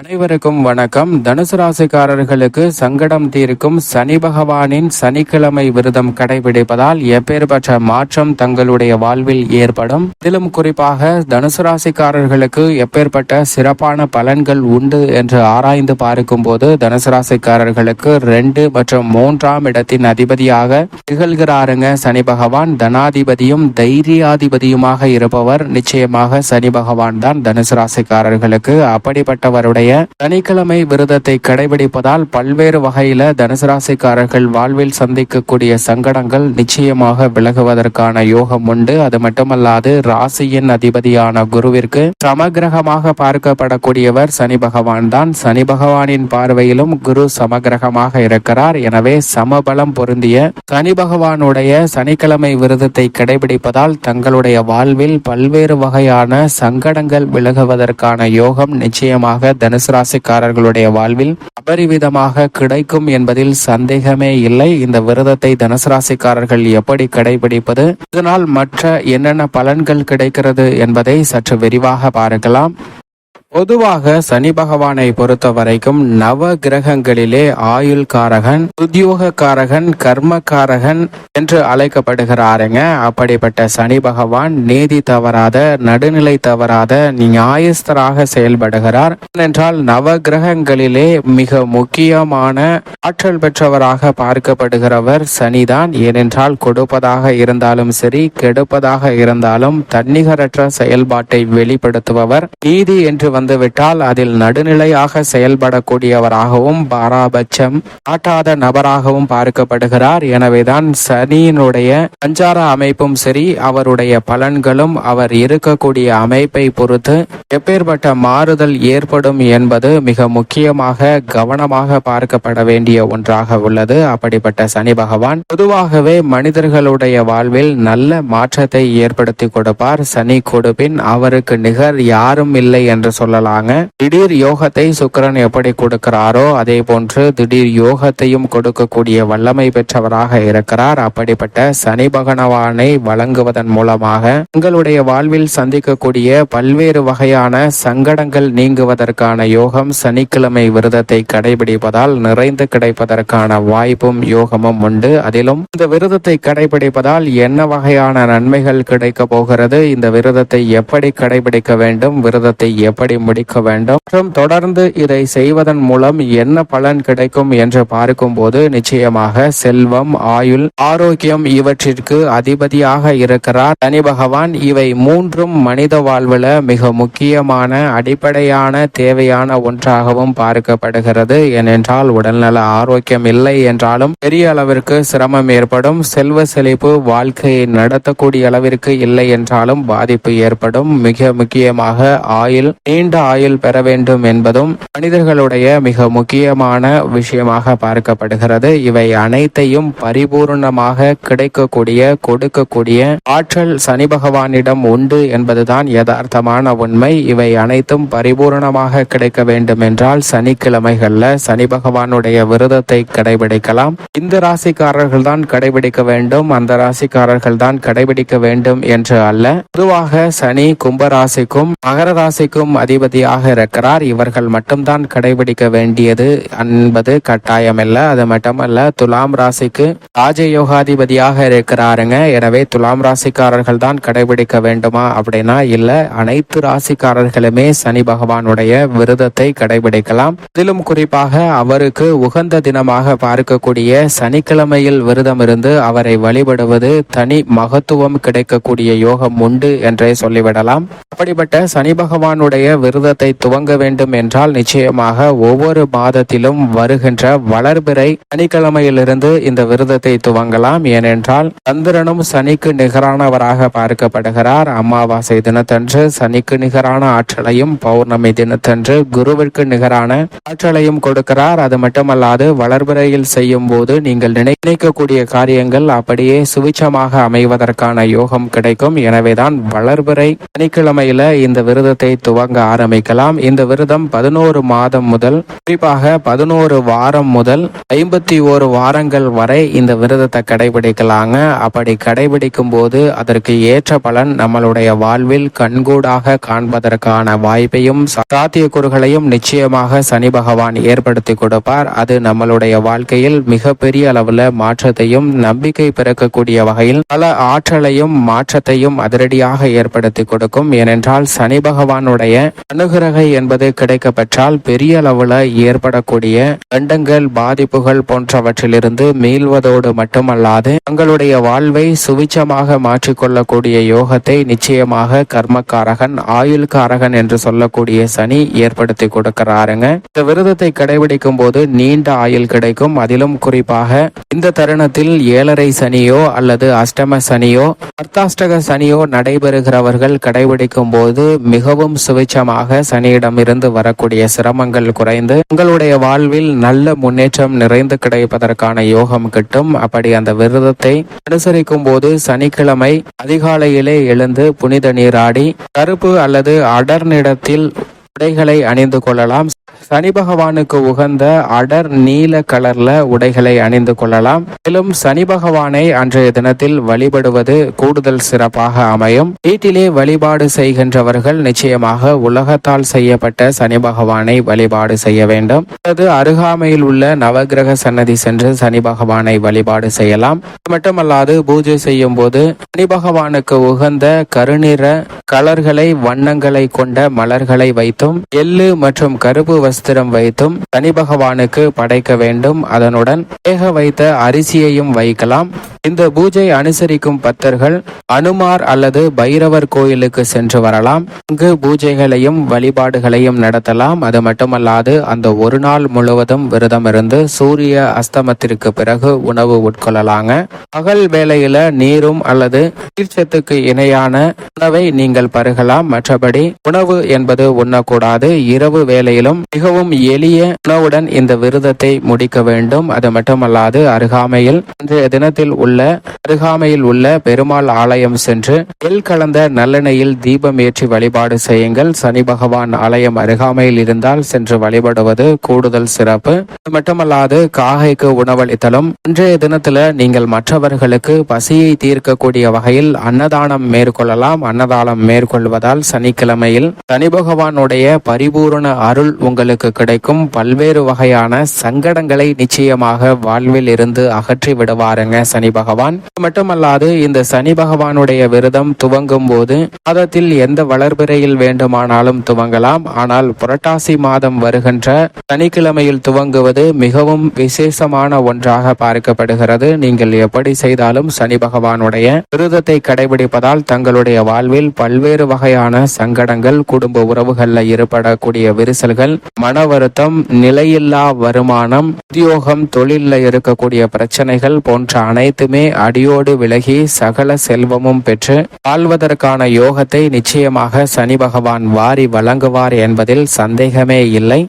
அனைவருக்கும் வணக்கம். தனுசு ராசிக்காரர்களுக்கு சங்கடம் தீர்க்கும் சனி பகவானின் சனிக்கிழமை விரதம் கடைபிடிப்பதால் எப்பேற்பட்ட மாற்றம் தங்களுடைய வாழ்வில் ஏற்படும். இதிலும் குறிப்பாக தனுசு ராசிக்காரர்களுக்கு எப்பேற்பட்ட சிறப்பான பலன்கள் உண்டு என்று ஆராய்ந்து பார்க்கும் போது தனுசு ராசிக்காரர்களுக்கு ரெண்டு மற்றும் மூன்றாம் இடத்தின் அதிபதியாக திகழ்கிறாருங்க சனி பகவான். தனாதிபதியும் தைரியாதிபதியுமாக இருப்பவர் நிச்சயமாக சனி பகவான் தான் தனுசு ராசிக்காரர்களுக்கு. அப்படிப்பட்டவருடைய சனிக்கிழமை விரதத்தை கடைபிடிப்பதால் பல்வேறு வகையில தனுசு ராசிக்காரர்கள் வாழ்வில் சந்திக்கக்கூடிய சங்கடங்கள் நிச்சயமாக விலகுவதற்கான யோகம் உண்டு. அது மட்டுமல்லாது ராசியின் அதிபதியான குருவிற்கு சமகிரகமாக பார்க்கப்படக்கூடியவர் சனி பகவான் தான். சனி பகவானின் பார்வையிலும் குரு சமகிரகமாக இருக்கிறார். எனவே சமபலம் பொருந்திய சனி பகவானுடைய சனிக்கிழமை விரதத்தை கடைபிடிப்பதால் தங்களுடைய வாழ்வில் பல்வேறு வகையான சங்கடங்கள் விலகுவதற்கான யோகம் நிச்சயமாக தனுசு ராசிக்காரர்களுடைய வாழ்வில் அபரிவிதமாக கிடைக்கும் என்பதில் சந்தேகமே இல்லை. இந்த விரதத்தை தனுசு ராசிக்காரர்கள் எப்படி கடைபிடிப்பது? இதனால் மற்ற என்னென்ன பலன்கள் கிடைக்கிறது என்பதை சற்று விரிவாக பார்க்கலாம். பொதுவாக சனி பகவானை பொறுத்த வரைக்கும் நவ கிரகங்களிலே ஆயுள் காரகன் உத்தியோக காரகன் கர்ம காரகன் என்று அழைக்கப்படுகிறாருங்க. அப்படிப்பட்ட சனி பகவான் நீதி தவறாத நடுநிலை தவறாத நியாயஸ்தராக செயல்படுகிறார். ஏனென்றால் நவ கிரகங்களிலே மிக முக்கியமான ஆற்றல் பெற்றவராக பார்க்கப்படுகிறவர் சனிதான். ஏனென்றால் கொடுப்பதாக இருந்தாலும் சரி கெடுப்பதாக இருந்தாலும் தன்னிகரற்ற செயல்பாட்டை வெளிப்படுத்துபவர் நீதி என்று வந்துவிட்டால் அதில் நடுநிலையாக செயல்படக்கூடியவராகவும் பாராபட்சம் காட்டாத நபராகவும் பார்க்கப்படுகிறார். எனவேதான் சனியினுடைய சஞ்சார அமைப்பும் சரி அவருடைய பலன்களும் அவர் இருக்கக்கூடிய அமைப்பை பொறுத்து எப்பேற்பட்ட மாறுதல் ஏற்படும் என்பது மிக முக்கியமாக கவனமாக பார்க்கப்பட வேண்டிய ஒன்றாக உள்ளது. அப்படிப்பட்ட சனி பகவான் பொதுவாகவே மனிதர்களுடைய வாழ்வில் நல்ல மாற்றத்தை ஏற்படுத்தி கொடுப்பார். சனி கொடுப்பின் அவருக்கு நிகர் யாரும் இல்லை என்று சொல்ல சொல்லலாங்க. திடீர் யோகத்தை சுக்கரன் எப்படி கொடுக்கிறாரோ அதே போன்று திடீர் யோகத்தையும் கொடுக்கக்கூடிய வல்லமை பெற்றவராக இருக்கிறார். அப்படிப்பட்ட சனி பகவானை வழங்குவதன் மூலமாக உங்களுடைய வாழ்வில் சந்திக்கக்கூடிய பல்வேறு வகையான சங்கடங்கள் நீங்குவதற்கான யோகம் சனிக்கிழமை விரதத்தை கடைபிடிப்பதால் நிறைந்து கிடைப்பதற்கான வாய்ப்பும் யோகமும் உண்டு. அதிலும் இந்த விரதத்தை கடைபிடிப்பதால் என்ன வகையான நன்மைகள் கிடைக்க போகிறது? இந்த விரதத்தை எப்படி கடைபிடிக்க வேண்டும்? விரதத்தை எப்படி முடிக்க வேண்டும். மற்றும் தொடர்ந்து இதை செய்வதன் மூலம் என்ன பலன் கிடைக்கும் என்று பார்க்கும்போது நிச்சயமாக செல்வம் ஆயுள் ஆரோக்கியம் இவற்றிற்கு அதிபதியாக இருக்கிறார். சனி பகவான் இவை மூன்றும் மனித வாழ்வுல மிக முக்கியமான அடிப்படையான தேவையான ஒன்றாகவும் பார்க்கப்படுகிறது. ஏனென்றால் உடல்நல ஆரோக்கியம் இல்லை என்றாலும் பெரிய அளவிற்கு சிரமம் ஏற்படும். செல்வ செழிப்பு வாழ்க்கையை நடத்தக்கூடிய அளவிற்கு இல்லை என்றாலும் பாதிப்பு ஏற்படும். மிக முக்கியமாக ஆயுள் நீண்ட ஆயுள் பெற வேண்டும் என்பதும் மனிதர்களுடைய மிக முக்கியமான விஷயமாக பார்க்கப்படுகிறது. இவை அனைத்தையும் பரிபூர்ணமாக கிடைக்கக்கூடிய கொடுக்கக்கூடிய ஆற்றல் சனி பகவானிடம் உண்டு என்பதுதான் யதார்த்தமான உண்மை. இவை அனைத்தும் பரிபூர்ணமாக கிடைக்க வேண்டும் என்றால் சனிக்கிழமைகள்ல சனி பகவானுடைய விரதத்தை கடைபிடிக்கலாம். இந்த ராசிக்காரர்கள் தான் கடைபிடிக்க வேண்டும் அந்த ராசிக்காரர்கள் தான் கடைபிடிக்க வேண்டும் என்று அல்ல. பொதுவாக சனி கும்ப ராசிக்கும் மகர ராசிக்கும் அதிபதியாக இருக்கிறார். இவர்கள் மட்டும்தான் கடைபிடிக்க வேண்டியது என்பது கட்டாயமல்ல. அது மட்டுமல்ல துலாம் ராசிக்கு ராஜயோகாதிபதியாக இருக்கிறாருங்க. எனவே துலாம் ராசிக்காரர்கள் தான் கடைபிடிக்க வேண்டுமா அப்படின்னா இல்ல. அனைத்து ராசிக்காரர்களுமே சனி பகவானுடைய விரதத்தை கடைபிடிக்கலாம். இதிலும் குறிப்பாக அவருக்கு உகந்த தினமாக பார்க்கக்கூடிய சனிக்கிழமையில் விரதம் இருந்து அவரை வழிபடுவது தனி மகத்துவம் கிடைக்கக்கூடிய யோகம் உண்டு என்றே சொல்லிவிடலாம். அப்படிப்பட்ட சனி பகவானுடைய விரதத்தை துவங்க வேண்டும் என்றால் நிச்சயமாக ஒவ்வொரு மாதத்திலும் வருகின்ற வளர்பிறை சனிக்கிழமையிலிருந்து இந்த விரதத்தை துவங்கலாம். ஏனென்றால் சந்திரனும் சனிக்கு நிகரானவராக பார்க்கப்படுகிறார். அமாவாசை தினத்தன்று சனிக்கு நிகரான ஆற்றலையும் பௌர்ணமி தினத்தன்று குருவிற்கு நிகரான ஆற்றலையும் கொடுக்கிறார். அது மட்டுமல்லாது வளர்பிறையில் செய்யும் போது நீங்கள் நினைக்கக்கூடிய காரியங்கள் அப்படியே சுவிச்சமாக அமைவதற்கான யோகம் கிடைக்கும். எனவேதான் வளர்பிறை சனிக்கிழமையில இந்த விரதத்தை துவங்க ஆரம்பிக்கலாம். இந்த விரதம் பதினோரு மாதம் முதல் குறிப்பாக பதினோரு வாரம் முதல் ஐம்பத்தி ஓரு வாரங்கள் வரை இந்த விரதத்தை கடைபிடிக்கலாங்க. அப்படி கடைபிடிக்கும் போது அதற்கு ஏற்ற பலன் நம்மளுடைய வாழ்வில் கண்கூடாக காண்பதற்கான வாய்ப்பையும் சாத்தியக்கூறுகளையும் நிச்சயமாக சனி பகவான் ஏற்படுத்தி கொடுப்பார். அது நம்மளுடைய வாழ்க்கையில் மிகப்பெரிய அளவுல மாற்றத்தையும் நம்பிக்கை பிறக்கக்கூடிய வகையில் பல ஆற்றலையும் மாற்றத்தையும் அதிரடியாக ஏற்படுத்தி கொடுக்கும். ஏனென்றால் சனி பகவானுடைய அனுகிரகை என்பது கிடைக்கப்பெற்றால் பெரிய அளவுல ஏற்படக்கூடிய கண்டங்கள் பாதிப்புகள் போன்றவற்றிலிருந்து மீள்வதோடு மட்டுமல்லாது தங்களுடைய வாழ்வை சுவிச்சமாக மாற்றிக்கொள்ளக்கூடிய யோகத்தை நிச்சயமாக கர்மக்காரகன் ஆயுள்காரகன் என்று சொல்லக்கூடிய சனி ஏற்படுத்தி கொடுக்கிறாருங்க. இந்த விரதத்தை கடைபிடிக்கும் போது நீண்ட ஆயுள் கிடைக்கும். அதிலும் குறிப்பாக இந்த தருணத்தில் ஏழரை சனியோ அல்லது அஷ்டம சனியோ அர்த்தாஷ்டக சனியோ நடைபெறுகிறவர்கள் கடைபிடிக்கும் போது மிகவும் சுவிச்சமாக சனியிடமிருந்து வரக்கூடிய சிரமங்கள் குறைந்து உங்களுடைய வாழ்வில் நல்ல முன்னேற்றம் நிறைந்து கிடைப்பதற்கான யோகம் கிட்டும். அப்படி அந்த விரதத்தை அனுசரிக்கும் போது சனிக்கிழமை அதிகாலையிலே எழுந்து புனித நீராடி கருப்பு அல்லது அடர் நிறத்தில் உடைகளை அணிந்து கொள்ளலாம். சனி பகவானுக்கு உகந்த அடர் நீல கலர்ல உடைகளை அணிந்து கொள்ளலாம். மேலும் சனி பகவானை அன்றைய தினத்தில் வழிபடுவது கூடுதல் சிறப்பாக அமையும். வீட்டிலே வழிபாடு செய்கின்றவர்கள் நிச்சயமாக உலகத்தால் செய்யப்பட்ட சனி பகவானை வழிபாடு செய்ய வேண்டும். அல்லது அருகாமையில் உள்ள நவகிரக சன்னதி சென்று சனி பகவானை வழிபாடு செய்யலாம். மட்டுமல்லாது பூஜை செய்யும் போது சனி பகவானுக்கு உகந்த கருநிற கலர்களை வண்ணங்களை கொண்ட மலர்களை வைத்தும் எள்ளு மற்றும் கருப்பு வஸ்திரம் வைத்தும் சனி பகவானுக்கு படைக்க வேண்டும். அதனுடன் வேக வைத்த அரிசியையும் வைக்கலாம். இந்த பூஜை அனுசரிக்கும் பக்தர்கள் அனுமார் அல்லது பைரவர் கோயிலுக்கு சென்று வரலாம். இங்கு பூஜைகளையும் வழிபாடுகளையும் நடத்தலாம். அது மட்டுமல்லாது அந்த ஒரு நாள் முழுவதும் விரதம் இருந்து சூரிய அஸ்தமத்திற்கு பிறகு உணவு உட்கொள்ளலாங்க. பகல் வேளையில நீரும் அல்லது நீர்ச்சத்துக்கு இணையான உணவை நீங்கள் பருகலாம். மற்றபடி உணவு என்பது உண்ணக்கூடாது. இரவு வேளையிலும் மிக மிகவும் எளிய உணவுடன் இந்த விரதத்தை முடிக்க வேண்டும். அது மட்டுமல்லாது அருகாமையில் இன்றைய தினத்தில் உள்ள அருகாமையில் உள்ள பெருமாள் ஆலயம் சென்று எல் கலந்த நல்லெண்ணெயில் தீபம் ஏற்றி வழிபாடு செய்யுங்கள். சனி பகவான் ஆலயம் அருகாமையில் இருந்தால் சென்று வழிபடுவது கூடுதல் சிறப்பு. அது மட்டுமல்லாது காகைக்கு உணவளித்தலும். இன்றைய தினத்துல நீங்கள் மற்றவர்களுக்கு பசியை தீர்க்கக்கூடிய வகையில் அன்னதானம் மேற்கொள்ளலாம். அன்னதானம் மேற்கொள்வதால் சனிக்கிழமையில் சனி பகவானுடைய பரிபூரண அருள் உங்களுக்கு கிடைக்கும் பல்வேறு வகையான சங்கடங்களை நிச்சயமாக வாழ்வில் இருந்து அகற்றி விடுவாருங்க சனி பகவான். மட்டுமல்லாது இந்த சனி பகவானுடைய விரதம் துவங்கும் போது மாதத்தில் எந்த வளர்பிறையில் வேண்டுமானாலும் துவங்கலாம். ஆனால் புரட்டாசி மாதம் வருகின்ற சனிக்கிழமையில் துவங்குவது மிகவும் விசேஷமான ஒன்றாக பார்க்கப்படுகிறது. நீங்கள் எப்படி செய்தாலும் சனி பகவானுடைய விரதத்தை கடைபிடிப்பதால் தங்களுடைய வாழ்வில் பல்வேறு வகையான சங்கடங்கள் குடும்ப உறவுகள்ல ஏற்படக்கூடிய விரிசல்கள் மன வருத்தம் நிலையில்லா வருமானம் உத்தியோகம் தொழில்ல இருக்கக்கூடிய பிரச்சனைகள் போன்ற அனைத்துமே அடியோடு விலகி சகல செல்வமும் பெற்று வாழ்வதற்கான யோகத்தை நிச்சயமாக சனி பகவான் வாரி வழங்குவார் என்பதில் சந்தேகமே இல்லை.